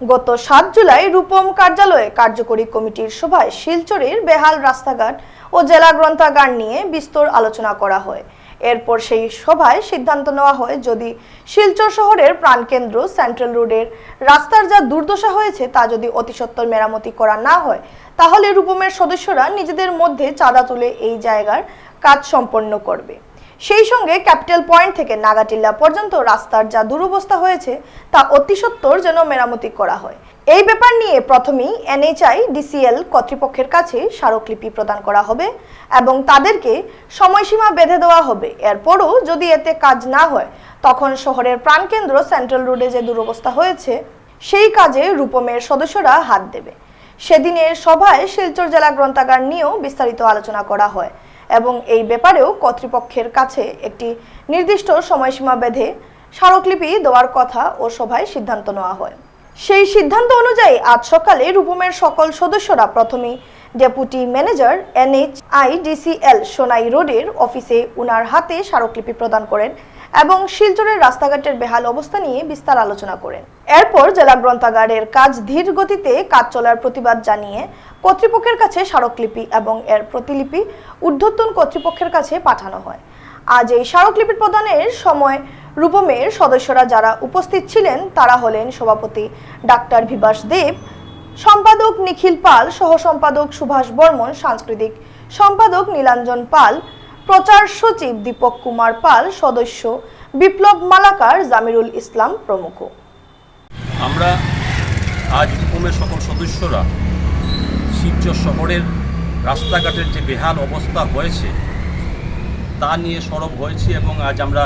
গত সাত জুলাই রূপম কার্যালয়ে কার্যকরী কমিটির সভায় শিলচরের বেহাল রাস্তাঘাট ও জেলা গ্রন্থাগার নিয়ে বিস্তর আলোচনা করা হয়। এরপর সেই সভায় সিদ্ধান্ত নেওয়া হয়, যদি শিলচর শহরের প্রাণকেন্দ্র সেন্ট্রাল রোডের রাস্তার যা দুর্দশা হয়েছে তা যদি অতিসত্বর মেরামতি করা না হয়, তাহলে রূপমের সদস্যরা নিজেদের মধ্যে চাঁদা তুলে এই জায়গার কাজ সম্পন্ন করবে। সেই সঙ্গে ক্যাপিটাল পয়েন্ট থেকে নাগাটিল্লা পর্যন্ত রাস্তার যা দুরবস্থা হয়েছে, তা অতি সত্বর যেন মেরামতি করা হয়। এই ব্যাপার নিয়ে প্রথমেই এনএইচআই, ডিসিএল কর্তৃপক্ষের কাছে স্মারকলিপি প্রদান করা হবে এবং তাদেরকে সময়সীমা বেঁধে দেওয়া হবে। এরপরও যদি এতে কাজ না হয়, তখন শহরের প্রাণকেন্দ্র সেন্ট্রাল রোডে যে দুরবস্থা হয়েছে, সেই কাজে রূপমের সদস্যরা হাত দেবে। সেদিনের সভায় শিলচর জেলা গ্রন্থাগার নিয়েও বিস্তারিত আলোচনা করা হয়। এবং এই ব্যাপারেও কর্তৃপক্ষের কাছে একটি নির্দিষ্ট সময়সীমা বেঁধে স্মারকলিপি দেওয়ার কথা ও সভায় সিদ্ধান্ত নেওয়া হয়। সেই সিদ্ধান্ত অনুযায়ী আজ সকালে রূপমের সকল সদস্যরা প্রথমে ডেপুটি ম্যানেজার এনএইচআইডিসিএল সোনাই রোডের অফিসে উনার হাতে স্মারকলিপি প্রদান করেন। এবং শিলচরের রাস্তাঘাটের বেহাল অবস্থা নিয়ে বিস্তার আলোচনা করেন। এরপর জেলা গ্রন্থাগারের কাজ ধীর গতিতে কাজ চলার প্রতিবাদ জানিয়ে কর্তৃপক্ষের কাছে স্মারকলিপি এবং এর প্রতিলিপি ঊর্ধ্বতন কর্তৃপক্ষের কাছে পাঠানো হয়। আজ এই স্মারকলিপি প্রদানের সময় রূপমের সদস্যরা যারা উপস্থিত ছিলেন, তারা হলেন সভাপতি ডাক্তার বিভাস দেব, সম্পাদক নিখিল পাল সহ সম্পাদক সুভাষ বর্মন, সাংস্কৃতিক সম্পাদক নীলাঞ্জন পাল প্রচার সচিব দীপক কুমার পাল, সদস্য বিপ্লব মালাকার, জামিরুল ইসলাম প্রমুখ। আমরা আজ রূপমের সকল সদস্যরা শিবচর শহরের রাস্তাঘাটের যে বেহাল অবস্থা হয়েছে, তা নিয়ে সরব হয়েছি এবং আজ আমরা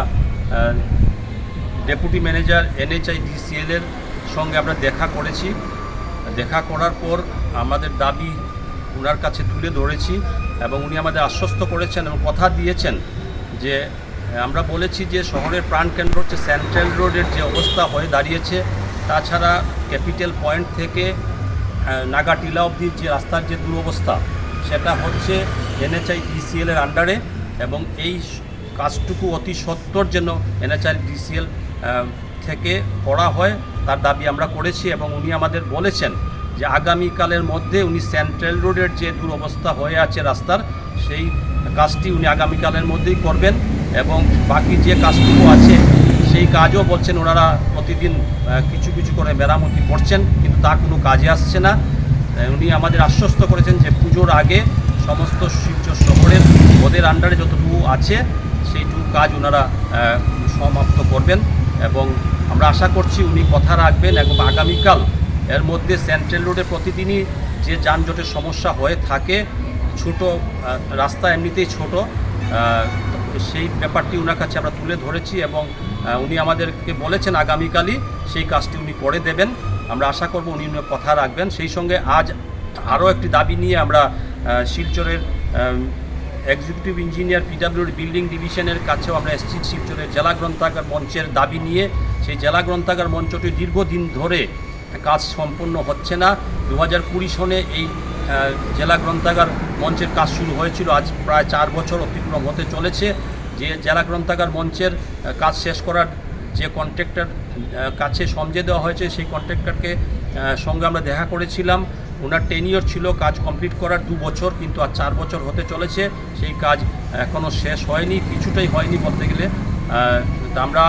ডেপুটি ম্যানেজার, এনএচআই ডিসিএলের সঙ্গে আমরা দেখা করেছি। দেখা করার পর আমাদের দাবি ওনার কাছে তুলে ধরেছি। এবং উনি আমাদের আশ্বস্ত করেছেন এবং কথা দিয়েছেন যে আমরা বলেছি যে শহরের প্রাণকেন্দ্র হচ্ছে সেন্ট্রাল রোডের যে অবস্থা হয়ে দাঁড়িয়েছে। তাছাড়া ক্যাপিটাল পয়েন্ট থেকে নাগাটিলা অবধি যে রাস্তার যে দুরবস্থা, সেটা হচ্ছে এনএচআই ডিসিএল এর আন্ডারে এবং এই কাজটুকু অতি সত্বর যেন এনএচআই ডিসিএল থেকে করা হয়, তার দাবি আমরা করেছি এবং উনি আমাদের বলেছেন যে আগামীকালের মধ্যে উনি সেন্ট্রাল রোডের যে দুরবস্থা হয়ে আছে রাস্তার, সেই কাজটি উনি আগামীকালের মধ্যেই করবেন এবং বাকি যে কাজটুকু আছে, সেই কাজও বলছেন ওনারা প্রতিদিন কিছু কিছু করে মেরামতি করছেন, কিন্তু তা কোনো কাজে আসছে না। উনি আমাদের আশ্বস্ত করেছেন যে পুজোর আগে সমস্ত শিবচর শহরের ওদের আন্ডারে যতটুকু আছে, সেইটুকু কাজ ওনারা সমাপ্ত করবেন এবং আমরা আশা করছি উনি কথা রাখবেন এবং আগামীকাল এর মধ্যে সেন্ট্রাল রোডে প্রতিদিনই যে যানজটের সমস্যা হয়ে থাকে, ছোট রাস্তা এমনিতেই ছোট সেই ব্যাপারটি ওনার কাছে আমরা তুলে ধরেছি এবং উনি আমাদেরকে বলেছেন আগামীকালই সেই কাজটি উনি করে দেবেন। আমরা আশা করব উনি কথা রাখবেন। সেই সঙ্গে আজ আরও একটি দাবি নিয়ে আমরা শিলচরের এক্সিকিউটিভ ইঞ্জিনিয়ার পিডাব্লিউড বিল্ডিং ডিভিশনের কাছেও আমরা এসেছি। শিলচরের জেলা গ্রন্থাগার মঞ্চের দাবি নিয়ে। সেই জেলা গ্রন্থাগার মঞ্চটি দীর্ঘদিন ধরে কাজ সম্পন্ন হচ্ছে না। দু হাজার কুড়ি সনে এই জেলা গ্রন্থাগার মঞ্চের কাজ শুরু হয়েছিল। আজ প্রায় চার বছর অতিক্রম হতে চলেছে। যে জেলা গ্রন্থাগার মঞ্চের কাজ শেষ করার যে কন্ট্রাক্টর কাছে সমঝে দেওয়া হয়েছে, সেই কন্ট্রাক্টরকে সঙ্গে আমরা দেখা করেছিলাম। ওনার টেন টেনিয়র ছিল কাজ কমপ্লিট করার দু বছর, কিন্তু আর চার বছর হতে চলেছে। সেই কাজ এখনও শেষ হয়নি, কিছুটাই হয়নি বলতে গেলে। আমরা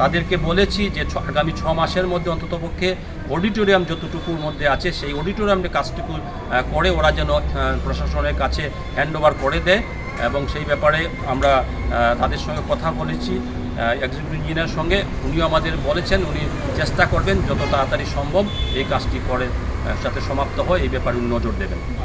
তাদেরকে বলেছি যে আগামী ছ মাসের মধ্যে অন্ততপক্ষে অডিটোরিয়াম যতটুকুর মধ্যে আছে, সেই অডিটোরিয়ামে কাজটুকু করে ওরা যেন প্রশাসনের কাছে হ্যান্ডওভার করে দেয় এবং সেই ব্যাপারে আমরা তাদের সঙ্গে কথা বলেছি। এক্সিকিউটিভ ইঞ্জিনিয়ার সঙ্গে উনিও আমাদের বলেছেন, উনি চেষ্টা করবেন যত তাড়াতাড়ি সম্ভব এই কাজটি করে যাতে সমাপ্ত হয় এই ব্যাপারে নজর দেবেন।